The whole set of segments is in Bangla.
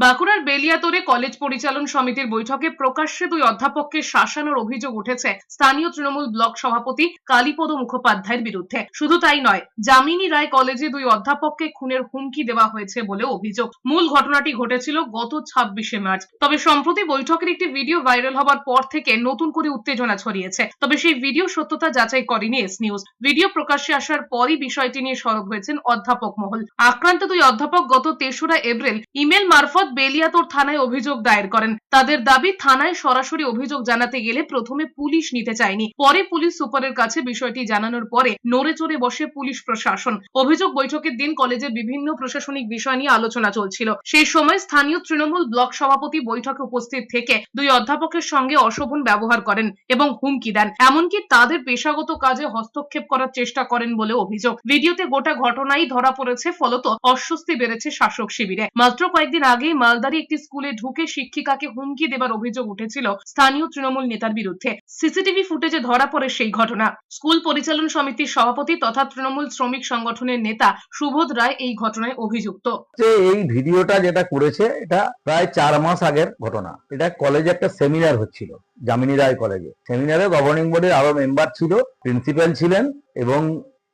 বাঁকুড়ার বেলিয়াতোরে কলেজ পরিচালন সমিতির বৈঠকে প্রকাশ্যে দুই অধ্যাপককে শাসানোর অভিযোগ উঠেছে স্থানীয় তৃণমূল ব্লক সভাপতি কালীপদ মুখোপাধ্যায়ের বিরুদ্ধে। শুধু তাই নয়, যামিনী রায় কলেজে দুই অধ্যাপককে খুনের হুমকি দেওয়া হয়েছে বলে অভিযোগ। মূল ঘটনাটি ঘটেছিল গত ছাব্বিশে মার্চ। তবে সম্প্রতি বৈঠকের একটি ভিডিও ভাইরাল হবার পর থেকে নতুন করে উত্তেজনা ছড়িয়েছে। তবে সেই ভিডিও সত্যতা যাচাই করেনি এস নিউজ। ভিডিও প্রকাশ্যে আসার পরই বিষয়টি নিয়ে সরব হয়েছেন অধ্যাপক মহল। আক্রান্ত দুই অধ্যাপক গত তেসরা এপ্রিল ইমেল মারফত বেলিয়াতোর থানায় অভিযোগ দায়ের করেন। তাদের দাবি, থানায় সরাসরি অভিযোগ জানাতে গেলে প্রথমে পুলিশ নিতে চায়নি। পরে পুলিশ সুপারের কাছে বিষয়টি জানানোর পরে নড়ে চড়ে বসে পুলিশ প্রশাসন। অভিযোগ বৈঠকের দিন কলেজের বিভিন্ন প্রশাসনিক বিষয় নিয়ে আলোচনা চলছিল। সেই সময় স্থানীয় তৃণমূল ব্লক সভাপতি বৈঠকে উপস্থিত থেকে দুই অধ্যাপকের সঙ্গে অশোভন ব্যবহার করেন এবং হুমকি দেন। এমনকি তাদের পেশাগত কাজে হস্তক্ষেপ করার চেষ্টা করেন বলে অভিযোগ। ভিডিওতে গোটা ঘটনাই ধরা পড়েছে, ফলত অস্বস্তি বেড়েছে শাসক শিবিরে। মাত্র কয়েকদিন আগেই মালদারি একটি স্কুলে ঢুকে শিক্ষিকাকে হুমকি দেবার অভিযোগ উঠেছিল স্থানীয় তৃণমূল নেতার বিরুদ্ধে। সিসিটিভি ফুটেজে ধরা পড়ে সেই ঘটনা। স্কুল পরিচালন সমিতির সভাপতি তথা তৃণমূল শ্রমিক সংগঠনের নেতা সুবোধ রায় এই ঘটনায় অভিযুক্ত। এই ভিডিওটা যেটা করেছে, এটা প্রায় চার মাস আগের ঘটনা। এটা কলেজে একটা সেমিনার হচ্ছিল, যামিনী রায় কলেজে সেমিনারে গভর্নিং বোর্ডের আরও মেম্বার ছিল প্রিন্সিপাল ছিলেন এবং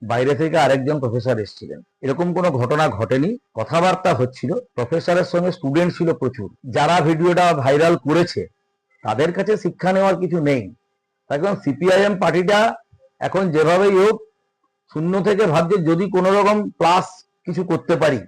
বাইরে থেকে আরেকজন প্রফেসর এসেছিলেন। এরকম কোনো ঘটনা ঘটেনি, কথাবার্তা হচ্ছিল প্রফেসরের সঙ্গে স্টুডেন্ট ছিল প্রচুর। যারা ভিডিওটা ভাইরাল করেছে, তাদের কাছে শিক্ষা নেওয়ার কিছু নেই। কারণ সিপিআইএম পার্টিটা এখন যেভাবেই হোক, শূন্য থেকে ভাবছে যদি কোনো রকম প্লাস কিছু করতে পারি।